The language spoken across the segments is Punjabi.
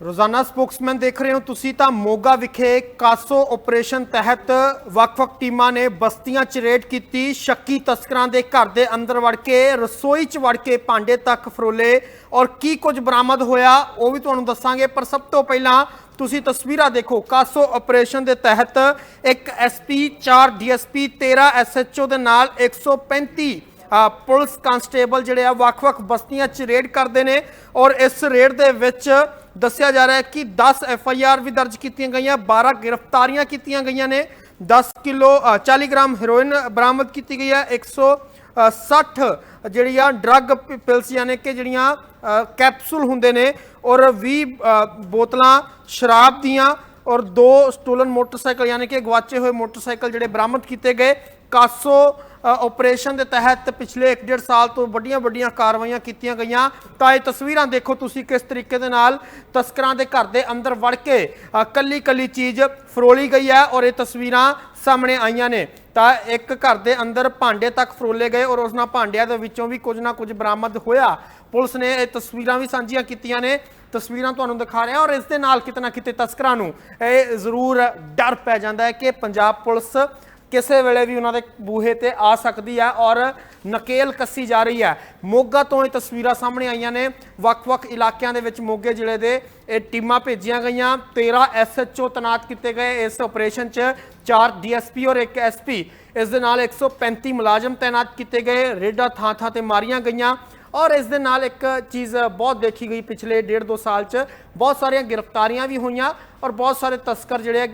ਰੋਜ਼ਾਨਾ ਸਪੋਕਸਮੈਨ ਦੇਖ ਰਹੇ ਹੋ ਤੁਸੀਂ ਤਾਂ ਮੋਗਾ ਵਿਖੇ ਕਾਸੋ ਆਪਰੇਸ਼ਨ ਤਹਿਤ ਵੱਖ-ਵੱਖ ਟੀਮਾਂ ਨੇ ਬਸਤੀਆਂ 'ਚ ਰੇਡ ਕੀਤੀ ਸ਼ੱਕੀ ਤਸਕਰਾਂ ਦੇ ਘਰ ਦੇ ਅੰਦਰ ਵੜ ਕੇ ਰਸੋਈ 'ਚ ਵੜ ਕੇ ਭਾਂਡੇ ਤੱਕ ਫਰੋਲੇ ਔਰ ਕੀ ਕੁਝ ਬਰਾਮਦ ਹੋਇਆ ਉਹ ਵੀ ਤੁਹਾਨੂੰ ਦੱਸਾਂਗੇ। ਪਰ ਸਭ ਤੋਂ ਪਹਿਲਾਂ ਤੁਸੀਂ ਤਸਵੀਰਾਂ ਦੇਖੋ ਕਾਸੋ ਆਪਰੇਸ਼ਨ ਦੇ ਤਹਿਤ ਇੱਕ ਐਸਪੀ 4 ਡੀਐਸਪੀ 13 ਐਸਐਚਓ ਦੇ ਨਾਲ 135 ਅ, ਪੁਲਿਸ ਕਾਂਸਟੇਬਲ ਜਿਹੜੇ ਆ ਵੱਖ-ਵੱਖ ਬਸਤੀਆਂ 'ਚ ਰੇਡ ਕਰਦੇ ਨੇ ਔਰ ਇਸ ਰੇਡ ਦੇ ਵਿੱਚ ਦੱਸਿਆ ਜਾ ਰਿਹਾ ਹੈ ਕਿ 10 ਐਫ ਆਈ ਆਰ ਵੀ ਦਰਜ ਕੀਤੀਆਂ ਗਈਆਂ 12 ਗ੍ਰਿਫਤਾਰੀਆਂ ਕੀਤੀਆਂ ਗਈਆਂ ਨੇ 10 ਕਿਲੋ ਅ, 40 ਗ੍ਰਾਮ ਹੈਰੋਇਨ ਬਰਾਮਦ ਕੀਤੀ ਗਈ ਹੈ 160 ਜਿਹੜੀਆਂ ਡਰੱਗ ਪਿਲਸ ਯਾਨੀ ਕਿ ਜਿਹੜੀਆਂ ਕੈਪਸੂਲ ਹੁੰਦੇ ਨੇ ਔਰ 20 ਬੋਤਲਾਂ ਸ਼ਰਾਬ ਦੀਆਂ ਔਰ ਦੋ ਸਟੋਲਨ ਮੋਟਰਸਾਈਕਲ ਯਾਨੀ ਕਿ ਗਵਾਚੇ ਹੋਏ ਮੋਟਰਸਾਈਕਲ ਜਿਹੜੇ ਬਰਾਮਦ ਕੀਤੇ ਗਏ। ਕਾਸੋ ਅ, ਆਪਰੇਸ਼ਨ ਦੇ ਤਹਿਤ ਪਿਛਲੇ 1.5 ਸਾਲ ਤੋਂ ਵੱਡੀਆਂ ਵੱਡੀਆਂ ਕਾਰਵਾਈਆਂ ਕੀਤੀਆਂ ਗਈਆਂ। ਤਾਂ ਇਹ ਤਸਵੀਰਾਂ ਦੇਖੋ ਤੁਸੀਂ ਕਿਸ ਤਰੀਕੇ ਦੇ ਨਾਲ ਤਸਕਰਾਂ ਦੇ ਘਰ ਦੇ ਅੰਦਰ ਵੜ ਕੇ ਅ, ਕੱਲੀ ਕੱਲੀ ਚੀਜ਼ ਫਰੋਲੀ ਗਈ ਹੈ ਔਰ ਇਹ ਤਸਵੀਰਾਂ ਸਾਹਮਣੇ ਆਈਆਂ ਨੇ। ਤਾਂ ਇੱਕ ਘਰ ਦੇ ਅੰਦਰ ਭਾਂਡੇ ਤੱਕ ਫਰੋਲੇ ਗਏ ਔਰ ਉਸ ਨਾਲ ਭਾਂਡਿਆਂ ਦੇ ਵਿੱਚੋਂ ਵੀ ਕੁਝ ਨਾ ਕੁਝ ਬਰਾਮਦ ਹੋਇਆ। ਪੁਲਿਸ ਨੇ ਇਹ ਤਸਵੀਰਾਂ ਵੀ ਸਾਂਝੀਆਂ ਕੀਤੀਆਂ ਨੇ। ਤਸਵੀਰਾਂ ਤੁਹਾਨੂੰ ਦਿਖਾ ਰਿਹਾ ਔਰ ਇਸ ਦੇ ਨਾਲ ਕਿਤੇ ਨਾ ਕਿਤੇ ਤਸਕਰਾਂ ਨੂੰ ਇਹ ਜ਼ਰੂਰ ਡਰ ਪੈ ਜਾਂਦਾ ਹੈ ਕਿ ਪੰਜਾਬ ਪੁਲਿਸ ਕਿਸੇ ਵੇਲੇ ਵੀ ਉਹਨਾਂ ਦੇ ਬੂਹੇ ਤੇ ਆ ਸਕਦੀ ਹੈ ਔਰ ਨਕੇਲ ਕੱਸੀ ਜਾ ਰਹੀ ਹੈ ਮੋਗਾ ਤੋਂ ਇਹ ਤਸਵੀਰਾਂ ਸਾਹਮਣੇ ਆਈਆਂ ਨੇ। ਵੱਖ-ਵੱਖ ਇਲਾਕਿਆਂ ਦੇ ਵਿੱਚ ਮੋਗੇ ਜ਼ਿਲ੍ਹੇ ਦੇ ਇਹ ਟੀਮਾਂ ਭੇਜੀਆਂ ਗਈਆਂ। 13 ਐਸਐਚਓ ਤਨਾਤ ਕੀਤੇ ਗਏ ਇਸ ਆਪਰੇਸ਼ਨ 'ਚ। 4 ਡੀਐਸਪੀ ਔਰ 1 ਐਸਪੀ ਇਸ ਦੇ ਨਾਲ 135 ਮੁਲਾਜ਼ਮ ਤਾਇਨਾਤ ਕੀਤੇ ਗਏ। ਰੇਡਾਂ ਥਾਂ-ਥਾਂ ਤੇ ਮਾਰੀਆਂ ਗਈਆਂ। ਔਰ ਇਸ ਦੇ ਨਾਲ ਇੱਕ ਚੀਜ਼ ਬਹੁਤ ਦੇਖੀ ਗਈ ਪਿਛਲੇ ਡੇਢ ਦੋ ਸਾਲ 'ਚ। ਬਹੁਤ ਸਾਰੀਆਂ ਗ੍ਰਿਫਤਾਰੀਆਂ ਵੀ ਹੋਈਆਂ ਔਰ ਬਹੁਤ ਸਾਰੇ ਤਸਕਰ ਜਿਹੜੇ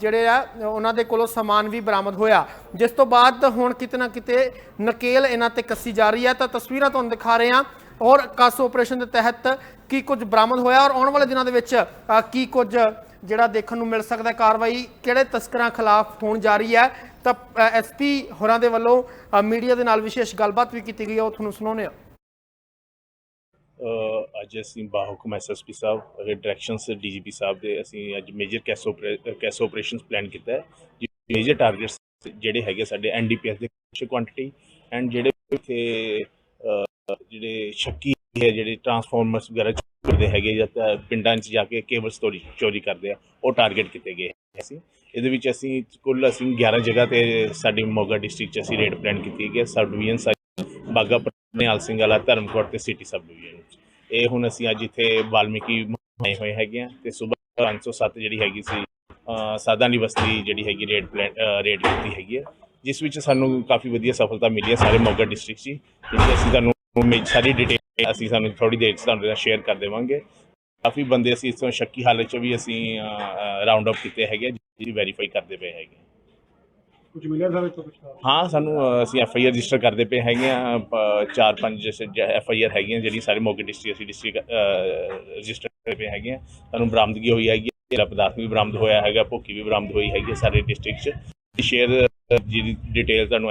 ਜਿਹੜੇ ਆ, ਉਹਨਾਂ ਦੇ ਕੋਲੋਂ ਸਮਾਨ ਵੀ ਬਰਾਮਦ ਹੋਇਆ। ਜਿਸ ਤੋਂ ਬਾਅਦ ਹੁਣ ਕਿਤੇ ਨਾ ਕਿਤੇ ਨਕੇਲ ਇਹਨਾਂ ਤੇ ਕੱਸੀ ਜਾ ਰਹੀ ਹੈ। ਤਾਂ ਤਸਵੀਰਾਂ ਤੁਹਾਨੂੰ ਦਿਖਾ ਰਹੇ ਹਾਂ। ਔਰ ਕਾਸੋ ਆਪਰੇਸ਼ਨ ਦੇ ਤਹਿਤ ਕੀ ਕੁਝ ਬਰਾਮਦ ਹੋਇਆ ਔਰ ਆਉਣ ਵਾਲੇ ਦਿਨਾਂ ਦੇ ਵਿੱਚ ਕੀ ਕੁਝ ਜਿਹੜਾ ਦੇਖਣ ਨੂੰ ਮਿਲ ਸਕਦਾ ਕਾਰਵਾਈ ਕਿਹੜੇ ਤਸਕਰਾਂ ਖਿਲਾਫ ਹੋਣ ਜਾ ਰਹੀ ਹੈ। ਤਾਂ ਐਸਪੀ ਹੋਰਾਂ ਦੇ ਵੱਲੋਂ ਮੀਡੀਆ ਦੇ ਨਾਲ ਵਿਸ਼ੇਸ਼ ਗੱਲਬਾਤ ਵੀ ਕੀਤੀ ਗਈ ਹੈ। ਉਹ ਤੁਹਾਨੂੰ ਸੁਣਾਉਂਦੇ ਹਾਂ। ਅੱਜ ਅਸੀਂ ਬਾਹੁਕਮ ਐਸਐਸਪੀ ਸਾਹਿਬ ਅਗੇ ਡਾਇਰੈਕਸ਼ਨਸ ਡੀਜੀਪੀ ਸਾਹਿਬ ਦੇ ਅਸੀਂ ਅੱਜ major CASO CASO operations plan ਕੀਤਾ ਹੈ ਮੇਜਰ ਟਾਰਗੇਟਸ ਜਿਹੜੇ ਹੈਗੇ ਸਾਡੇ ਐਨਡੀਪੀਐਸ ਦੇ ਕੁਝ ਕੁਆਂਟੀਟੀ ਐਂਡ ਜਿਹੜੇ ਇੱਥੇ ਜਿਹੜੇ ਸ਼ੱਕੀ ਹੈ, ਜਿਹੜੇ ਟਰਾਂਸਫਾਰਮਰਸ ਵਗੈਰਾ ਕਰਦੇ ਹੈਗੇ ਜਾਂ ਪਿੰਡਾਂ 'ਚ ਜਾ ਕੇ ਕੇਬਲ ਸਟੋਰੀ ਚੋਰੀ ਕਰਦੇ ਆ, ਉਹ ਟਾਰਗੇਟ ਕੀਤੇ ਗਏ ਅਸੀਂ। ਇਹਦੇ ਵਿੱਚ ਅਸੀਂ ਕੁੱਲ ਅਸੀਂ 11 ਜਗ੍ਹਾ ਤੇ ਸਾਡੀ ਮੋਗਾ ਡਿਸਟ੍ਰਿਕਟ 'ਚ ਅਸੀਂ ਰੇਡ ਪਲਾਨ ਕੀਤੀ ਗਈ ਸਬ ਡਿਵੀਜ਼ਨ ਬਾਗਾ ਨਿਹਾਲ ਸਿੰਘ ਵਾਲਾ ਧਰਮਕੋਟ ਤੇ ਸਿਟੀ ਸਬ ਡਿਵੀਜ਼ਨ ਵਿੱਚ। ਇਹ ਹੁਣ ਅਸੀਂ ਅੱਜ ਇੱਥੇ ਵਾਲਮੀਕੀ ਆਏ ਹੋਏ ਹੈਗੇ ਆ ਤੇ ਸਵੇਰ 507 ਜਿਹੜੀ ਹੈਗੀ ਸੀ ਅਹ ਸਾਦਾ ਦੀ ਬਸਤੀ ਜਿਹੜੀ ਹੈਗੀ ਰੇਡ ਪਲਾਨ ਰੇਡ ਕੀਤੀ ਹੈਗੀ ਹੈ ਜਿਸ ਵਿੱਚ ਸਾਨੂੰ ਕਾਫੀ ਵਧੀਆ ਸਫਲਤਾ ਮਿਲੀ ਹੈ ਸਾਰੇ ਮੋਗਾ ਡਿਸਟ੍ਰਿਕਟ 'ਚ ਹੀ, ਅਸੀਂ ਤੁਹਾਨੂੰ ਮੇ- ਸਾਰੀ ਡਿਟੇਲ ਅਸੀਂ ਸਾਨੂੰ ਥੋੜੀ ਦੇਰ 'ਚ ਤੁਹਾਨੂੰ ਨਾਲ ਸ਼ੇਅਰ ਕਰ ਦੇਵਾਂਗੇ। ਕਾਫੀ ਬੰਦੇ ਅਸੀਂ ਇਸ ਤੋਂ ਸ਼ੱਕੀ ਹਾਲਤ 'ਚ ਵੀ ਅਸੀਂ ਰਾਉਂਡ ਅਪ ਕੀਤੇ ਹੈਗੇ ਜਿਹਦੀ ਵੈਰੀਫਾਈ ਕਰਦੇ ਪਏ ਹੈਗੇ ਕੁਝ ਮਿਲਿਆ ਸਰ ਇੱਥੋਂ ਕੁਝ ਹਾਂ ਸਾਨੂੰ ਅ, ਅਸੀਂ ਐਫ ਆਈ ਆਰ ਰਜਿਸਟਰ ਕਰਦੇ ਪਏ ਹੈਗੇ ਆ ਚਾਰ ਪੰਜ ਐਫ ਆਈ ਆਰ ਹੈਗੀਆਂ ਜਿਹੜੀ ਸਾਰੇ ਮੋਗੇ ਡਿਸਟ੍ਰਿਕਟ ਅਸੀਂ ਡਿਸਟ੍ਰਿਕਟ ਰਜਿਸਟਰ ਕਰਦੇ ਪਏ ਹੈਗੇ ਆ। ਸਾਨੂੰ ਬਰਾਮਦਗੀ ਹੋਈ ਹੈਗੀ ਜਿਹੜਾ ਪਦਾਰਥ ਵੀ ਬਰਾਮਦ ਹੋਇਆ ਹੈਗਾ ਭੁੱਕੀ ਵੀ ਬਰਾਮਦ ਹੋਈ ਹੈਗੀ ਹੈ ਸਾਰੇ ਡਿਸਟ੍ਰਿਕਟ 'ਚ। ਸ਼ੇਅਰ ਜਿਹਦੀ ਡਿਟੇਲ ਤੁਹਾਨੂੰ